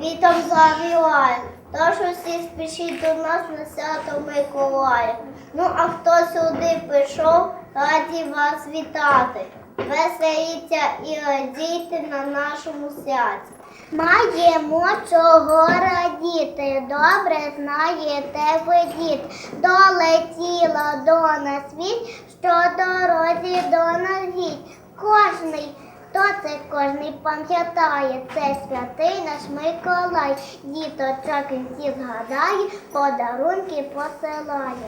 вітом завіває. Тож усі спішіть до нас на свято Миколая. Ну, а хто сюди прийшов, раді вас вітати. Веселіться і радійте на нашому святі. Маємо чого радіти, добре знаєте ви дід. Долетіла до нас світ, що дорозі до нас гідь. Кожний, хто це кожний пам'ятає, це святий наш Миколай. Діточок він всі згадає, подарунки посилає.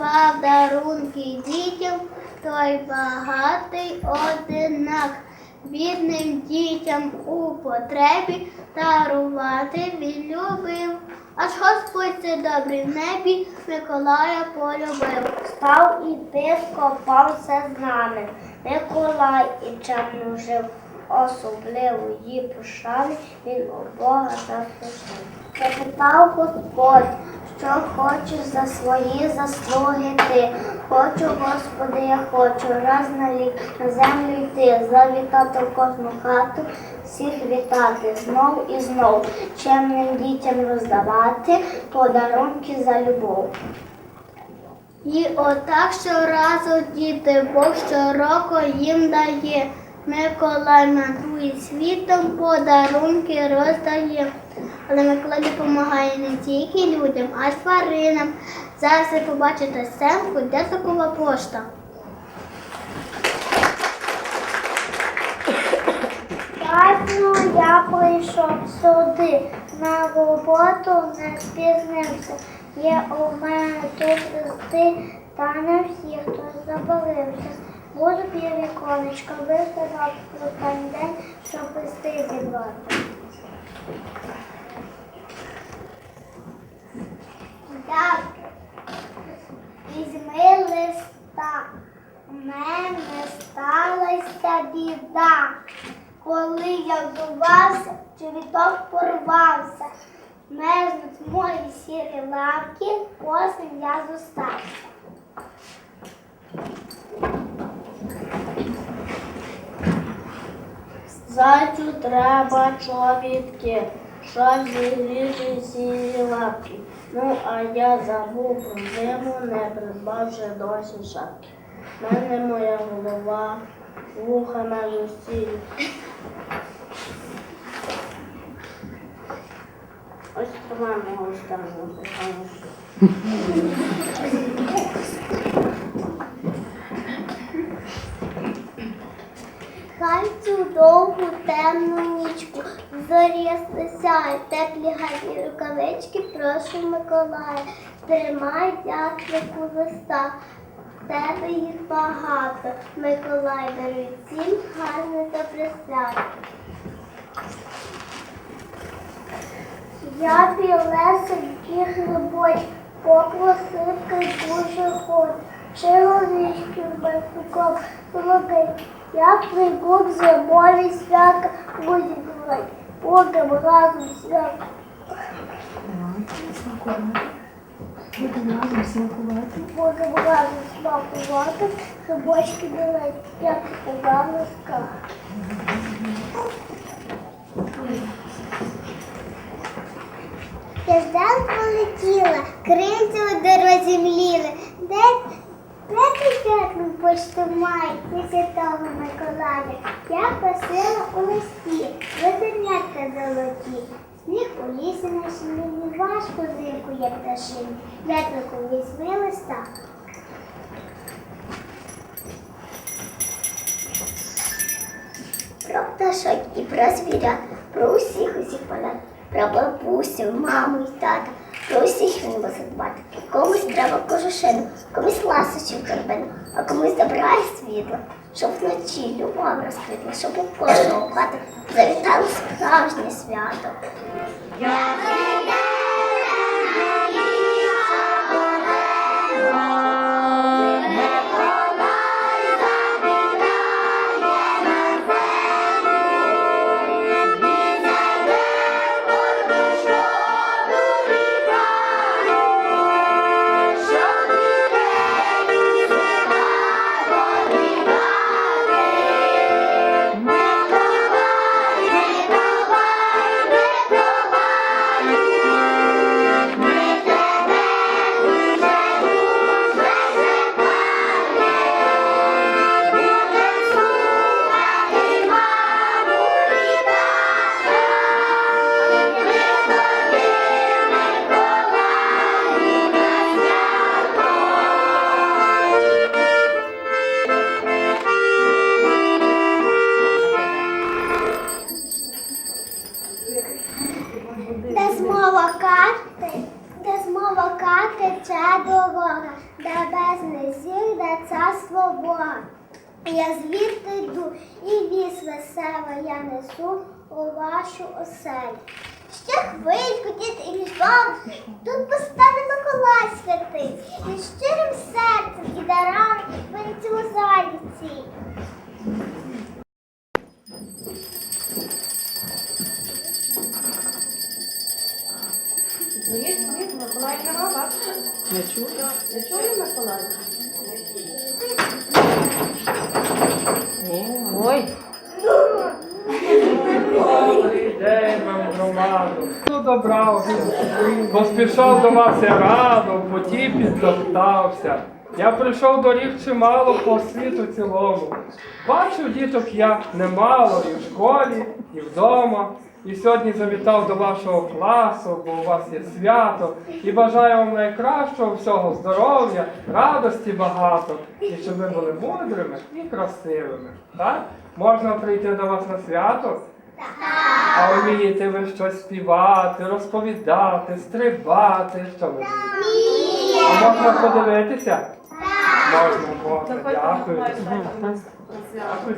Роздавав дарунки дітям, той багатий одинак. Бідним дітям у потребі дарувати він любив. Аж Господь це добрий в небі Миколая полюбив. Став і іти, скопався з нами. Миколай і чемно жив. Особливої пошани він у Бога заслужив. Запитав Господь, що хочеш за свої заслуги ти. Хочу, Господи, я хочу раз на лік на землю йти, завітати в кожну хату, всіх вітати знов і знов, чемним дітям роздавати подарунки за любов. І отак щоразу діти Бог щороку їм дає. Миколай мандрує світом, подарунки роздає. Але Миколай допомагає не тільки людям, а й тваринам. Зараз ви побачите сценку, де такова пошта. Ясно, я прийшов сюди, на роботу не спізнився. Є у мене тут листи, та не всі, хто забарився. Буду біля віконечка, виставав останній день, щоб листи зібрати. Так, візьми листа, у мене сталася біда. Коли я вдувався, чобіток порвався. Мерзнуть мої сірі лапки, осень я зостався. Зайцю треба чобітки, щоб зігріти сірі лапки. Ну, а я забув про зиму, не придбавши досі шапки. В мене моя голова, вуха на усі. Ось това мого стану. Хай цю довгу темну нічку зорі сяють, теплі гарні рукавички, прошу Миколая, тримай дятлику листа. Тебе їх багато, Миколай дарує всім гарне та присвято. Я білесенький грибочок, попросивки дуже ход. Чоловічків без куков, солодий, як прикуп зимові свята будуть бувати, ми разом свято. Будемо разом смакувати. Ми разом смакувати, грибочки білить, як погано скаже. Тижден полетіла, крильця у дорозі мліли. Де, де ти п'ятну почту має для святого Миколая? Я просила у листі, везернятка золоті. Сніг у лісі на шині, важко зимку, як пташині. Ветрику візьми листа. Про пташок і про звірят, про усіх усіх понад, про бабусю, маму і тата, про усіх він мусить дбати. Комусь треба кожушину, комусь ласощів торбину, а комусь добра і світла, щоб вночі любов розквітла, щоб у кожного хати завітало справжнє свято. Царство Бога. Я звідти йду, і віз весела я несу у вашу оселю. Ще хвильку, дід і різдвом, тут постане Миколай святий, і щирим серцем і дарами винцю у залі цій. Ні, Миколай нема, бачите? Не чую. Не чую Миколай? Ой. Добрий день вам, громаду. Ну, добра, поспішав до вас я радо, поті підтоптався. Я прийшов доріг чимало по світу цілому. Бачу діток я немало і в школі, і вдома. І сьогодні завітав до вашого класу, бо у вас є свято, і бажаю вам найкращого всього здоров'я, радості багато, і щоб ви були мудрими і красивими. Так? Можна прийти до вас на свято? А вмієте ви щось співати, розповідати, стрибати, що ви вмієте? А можна подивитися? Можна, можна, дякую. Дякую.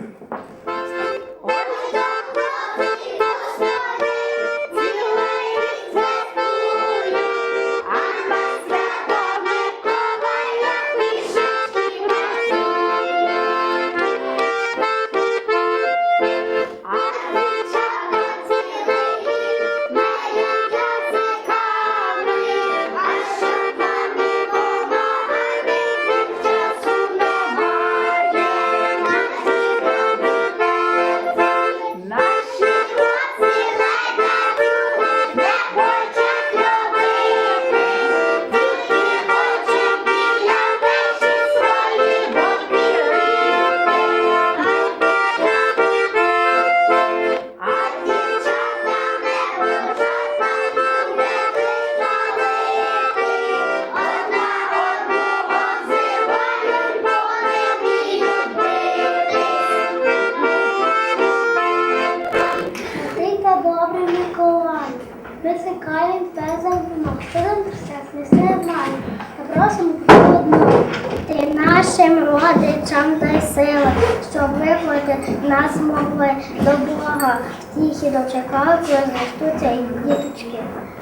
Чекаємо тебе завжди, що нам все несе має, та просимо про одну. Ти наш нашим родичам дай сили, щоб виплати нас могли до Бога. Втіхи дочекаються, зростуться і діточки.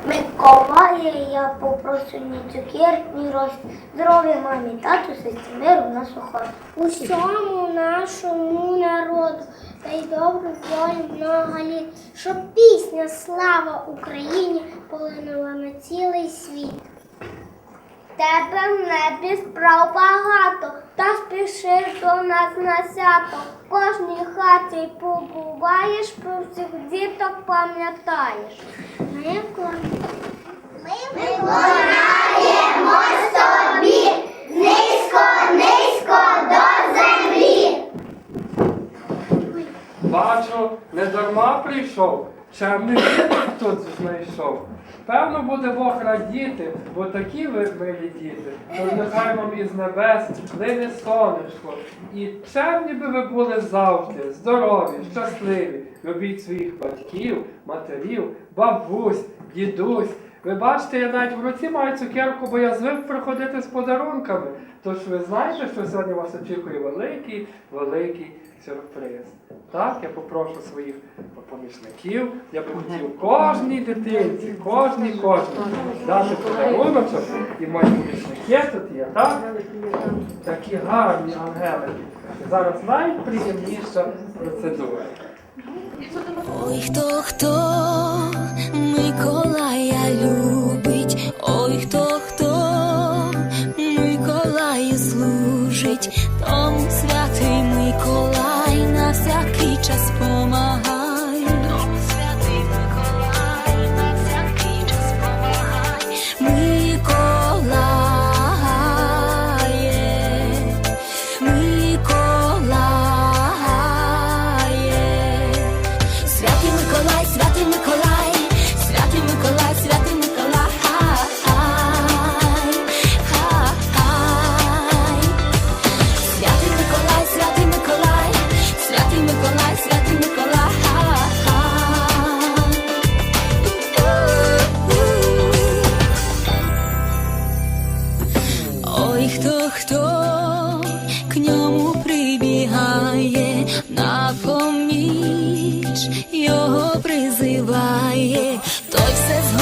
Миколая, я попрошу ні цукер, ні роз. Здоров'я мамі, тату, сестрі, миру на сухо. Усьому нашому народу та й добру волю много літ, щоб пісня Слава Україні полинула на цілий світ. Тебе в небі справ багато, та спішиш до нас на свято. В кожній хаті побуваєш, про всіх діток пам'ятаєш. Ми виконаємо собі низько, низько до землі. Бачу, не дарма прийшов, чемний тут знайшов. Певно, буде Бог радіти, бо такі ви милі діти. Тож нехай вам із небес плине сонечко. І чемні би ви були завжди, здорові, щасливі. Любіть своїх батьків, матерів, бабусь, дідусь. Ви бачите, я навіть в руці маю цукерку, бо я звик приходити з подарунками. Тож ви знаєте, що сьогодні вас очікує великий, великий сюрприз. Так, я попрошу своїх помічників, я би хотів кожній дитинці, кожній, кожній дати подарунок, І мої помічники тут є, так? Такі гарні ангелики. Зараз найприємніша процедура. Ой, хто хто святий святий Миколай, святий Миколай, святий Миколай, святий Миколай, святий Миколай, святий Миколай. Ой, хто хто к ньому прибігає на поміч його. baje, toj se zna